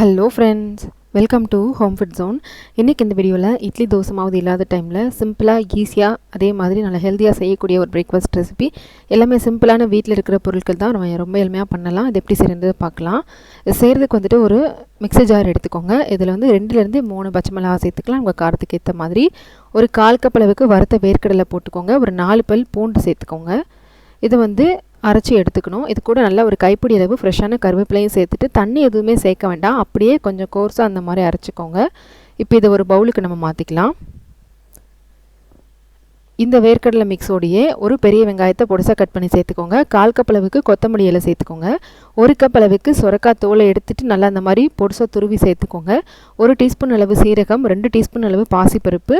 Hello friends welcome to home food zone இன்றைக்கி இந்த வீடியோவில் இட்லி தோசை இல்லாத டைமில் சிம்பிளாக ஈஸியாக அதே மாதிரி நல்லா ஹெல்த்தியாக செய்யக்கூடிய ஒரு பிரேக்ஃபாஸ்ட் ரெசிபி எல்லாமே சிம்பிளான வீட்டில் இருக்கிற பொருட்கள் தான் நம்ம ரொம்ப எளிமையாக பண்ணலாம். இது எப்படி செய்கிறது பார்க்கலாம். செய்கிறதுக்கு வந்துட்டு ஒரு மிக்சர் ஜார் எடுத்துக்கோங்க. இதில் வந்து ரெண்டுலேருந்து மூணு பச்சை மிளகா சேர்த்துக்கலாம். உங்கள் காரத்துக்கு ஏற்ற மாதிரி. ஒரு கால் கப் அளவுக்கு வறுத்த வேர்க்கடலை போட்டுக்கோங்க. ஒரு நாலு பல் பூண்டு சேர்த்துக்கோங்க. இது வந்து அரைச்சி எடுத்துக்கணும். இது கூட நல்லா ஒரு கைப்பிடி அளவு ஃப்ரெஷ்ஷான கருவேப்பிலையும் சேர்த்துட்டு தண்ணி எதுவுமே சேர்க்க வேண்டாம். அப்படியே கொஞ்சம் கோர்ஸாக அந்த மாதிரி அரைச்சிக்கோங்க. இப்போ இதை ஒரு பவுலுக்கு நம்ம மாற்றிக்கலாம் இந்த வேர்க்கடலை மிக்ஸோடையே ஒரு பெரிய வெங்காயத்தை பொடிசாக கட் பண்ணி சேர்த்துக்கோங்க. கால் கப் அளவுக்கு கொத்தமல்லி இலை சேர்த்துக்கோங்க. ஒரு கப் அளவுக்கு சுரக்காய் தோலை எடுத்துட்டு நல்லா அந்த மாதிரி பொடிசாக துருவி சேர்த்துக்கோங்க. ஒரு டீஸ்பூன் அளவு சீரகம் ரெண்டு டீஸ்பூன் அளவு பாசிப்பருப்பு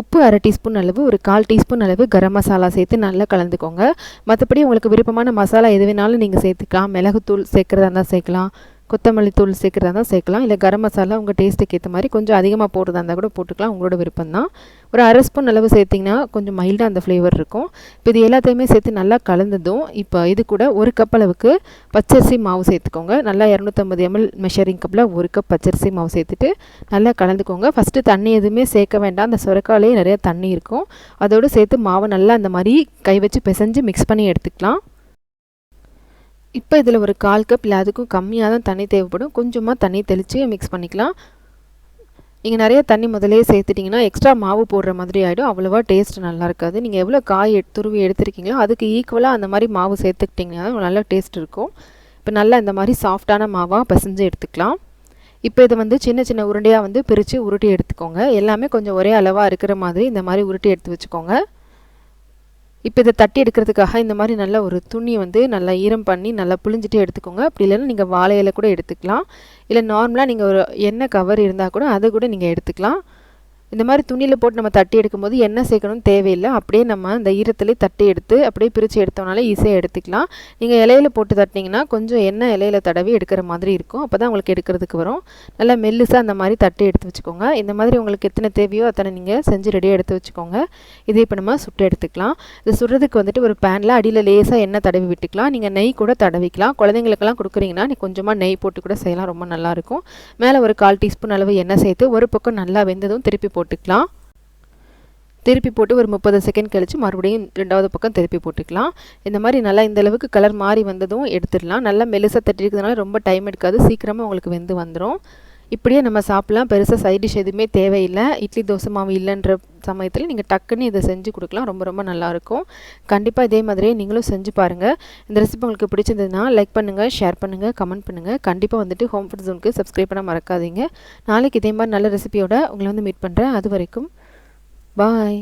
உப்பு அரை டீஸ்பூன் அளவு ஒரு கால் டீஸ்பூன் அளவு கரம் மசாலா சேர்த்து நல்லா கலந்துக்கோங்க. மற்றபடி உங்களுக்கு விருப்பமான மசாலா எது வேணாலும் நீங்கள் சேர்த்துக்கலாம். மிளகுத்தூள் சேர்க்குறதா இருந்தால் சேர்க்கலாம். கொத்தமல்லி தூள் சேர்க்குறதா இருந்தால் சேர்க்கலாம். இல்லை கரம் மசாலா உங்கள் டேஸ்ட்டுக்கு ஏற்ற மாதிரி கொஞ்சம் அதிகமாக போடுறதா இருந்தால் கூட போட்டுக்கலாம். உங்களோட விருப்பம் தான். ஒரு அரை ஸ்பூன் அளவு சேர்த்திங்கன்னா கொஞ்சம் மைல்டாக அந்த ஃப்ளேவர் இருக்கும். இப்போ இது எல்லாத்தையுமே சேர்த்து நல்லா கலந்ததும் இப்போ இது கூட ஒரு கப் அளவுக்கு பச்சரிசி மாவு சேர்த்துக்கோங்க. நல்லா இரநூத்தம்பது எம்எல் மெஷரிங் கப்பில் ஒரு கப் பச்சரிசி மாவு சேர்த்துட்டு நல்லா கலந்துக்கோங்க. ஃபஸ்ட்டு தண்ணி எதுவுமே சேர்க்க வேண்டாம். அந்த சுரக்காலேயே நிறையா தண்ணி இருக்கும். அதோடு சேர்த்து மாவை நல்லா அந்த மாதிரி கை வச்சு பிசைஞ்சு மிக்ஸ் பண்ணி எடுத்துக்கலாம். இப்போ இதில் ஒரு கால் கப் இல்லை அதுக்கும் கம்மியாக தான் தண்ணி தேவைப்படும். கொஞ்சமாக தண்ணி தெளித்து மிக்ஸ் பண்ணிக்கலாம். நீங்கள் நிறைய தண்ணி முதலே சேர்த்துட்டிங்கன்னா எக்ஸ்ட்ரா மாவு போடுற மாதிரி ஆகிடும் அவ்வளோவா டேஸ்ட் நல்லா இருக்காது. நீங்கள் எவ்வளோ காய் துருவி எடுத்துருக்கீங்களோ அதுக்கு ஈக்குவலாக அந்த மாதிரி மாவு சேர்த்துக்கிட்டிங்கன்னா நல்ல டேஸ்ட் இருக்கும். இப்போ நல்லா இந்த மாதிரி சாஃப்டான மாவாக பசைஞ்சு எடுத்துக்கலாம். இப்போ இதை வந்து சின்ன சின்ன உருண்டையாக வந்து பிரித்து உருட்டி எடுத்துக்கோங்க. எல்லாமே கொஞ்சம் ஒரே அளவாக இருக்கிற மாதிரி இந்த மாதிரி உருட்டி எடுத்து வச்சுக்கோங்க. இப்போ இதை தட்டி எடுக்கிறதுக்காக இந்த மாதிரி நல்ல ஒரு துணி வந்து நல்லா ஈரம் பண்ணி நல்லா புழிஞ்சிட்டு எடுத்துக்கோங்க. அப்படி இல்லைன்னா நீங்கள் வாழையில கூட எடுத்துக்கலாம். இல்லை நார்மலாக நீங்கள் ஒரு எண்ணெய் கவர் இருந்தால் கூட அதை கூட நீங்கள் எடுத்துக்கலாம். இந்த மாதிரி துணியில் போட்டு நம்ம தட்டி எடுக்கும்போது எண்ணெய் சேர்க்கணும்னு தேவையில்லை. அப்படியே நம்ம இந்த ஈரத்துலேயே தட்டி எடுத்து அப்படியே பிரித்து எடுத்தோம்னாலே ஈஸியாக எடுத்துக்கலாம். நீங்கள் இலையில போட்டு தட்டினீங்கன்னா கொஞ்சம் எண்ணெய் இலையில தடவி எடுக்கிற மாதிரி இருக்கும். அப்போ தான் உங்களுக்கு எடுக்கிறதுக்கு வரும். நல்லா மெல்லுசாக அந்த மாதிரி தட்டி எடுத்து வச்சுக்கோங்க. இந்த மாதிரி உங்களுக்கு எத்தனை தேவையோ அத்தனை நீங்கள் செஞ்சு ரெடியாக எடுத்து வச்சுக்கோங்க. இதே இப்போ நம்ம சுட்டு எடுத்துக்கலாம். இது சுடுறதுக்கு வந்துட்டு ஒரு பேனில் அடியில் லேசாக எண்ணெய் தடவி விட்டுக்கலாம். நீங்கள் நெய் கூட தடவிக்கலாம். குழந்தைங்களுக்கெல்லாம் கொடுக்குறீங்கன்னா நீ கொஞ்சமாக நெய் போட்டு கூட செய்யலாம். ரொம்ப நல்லாயிருக்கும் மேலே ஒரு கால் டீஸ்பூன் அளவு எண்ணெய் சேர்த்து ஒரு பக்கம் நல்லா வெந்ததும் திருப்பி போட்டுக்கலாம். திருப்பி போட்டு ஒரு முப்பது செகண்ட் கழித்து மறுபடியும் ரெண்டாவது பக்கம் திருப்பி போட்டுக்கலாம். இந்த மாதிரி நல்லா இந்த அளவுக்கு கலர் மாறி வந்ததும் எடுத்துடலாம். நல்லா மெலுசாக தட்டிருக்கிறதுனால ரொம்ப டைம் எடுக்காது. சீக்கிரமாக உங்களுக்கு வெந்து வந்துடும் இப்படியே நம்ம சாப்பிட்லாம். பெருசாக சைட் டிஷ் எதுவுமே தேவையில்லை. இட்லி தோசை மாவு இல்லைன்ற சமயத்தில் நீங்கள் டக்குன்னு இதை செஞ்சு கொடுக்கலாம். ரொம்ப ரொம்ப நல்லாயிருக்கும். கண்டிப்பாக இதே மாதிரியே நீங்களும் செஞ்சு பாருங்கள் இந்த ரெசிபி உங்களுக்கு பிடிச்சிருந்ததுன்னா லைக் பண்ணுங்கள் ஷேர் பண்ணுங்கள் கமெண்ட் பண்ணுங்கள் கண்டிப்பாக வந்துட்டு ஹோம் ஃபுட் ஜோனுக்கு சப்ஸ்கிரைப் பண்ண மறக்காதீங்க. நாளைக்கு இதே மாதிரி நல்ல ரெசிபியோட உங்களை வந்து மீட் பண்ணுறேன் அது வரைக்கும் பாய்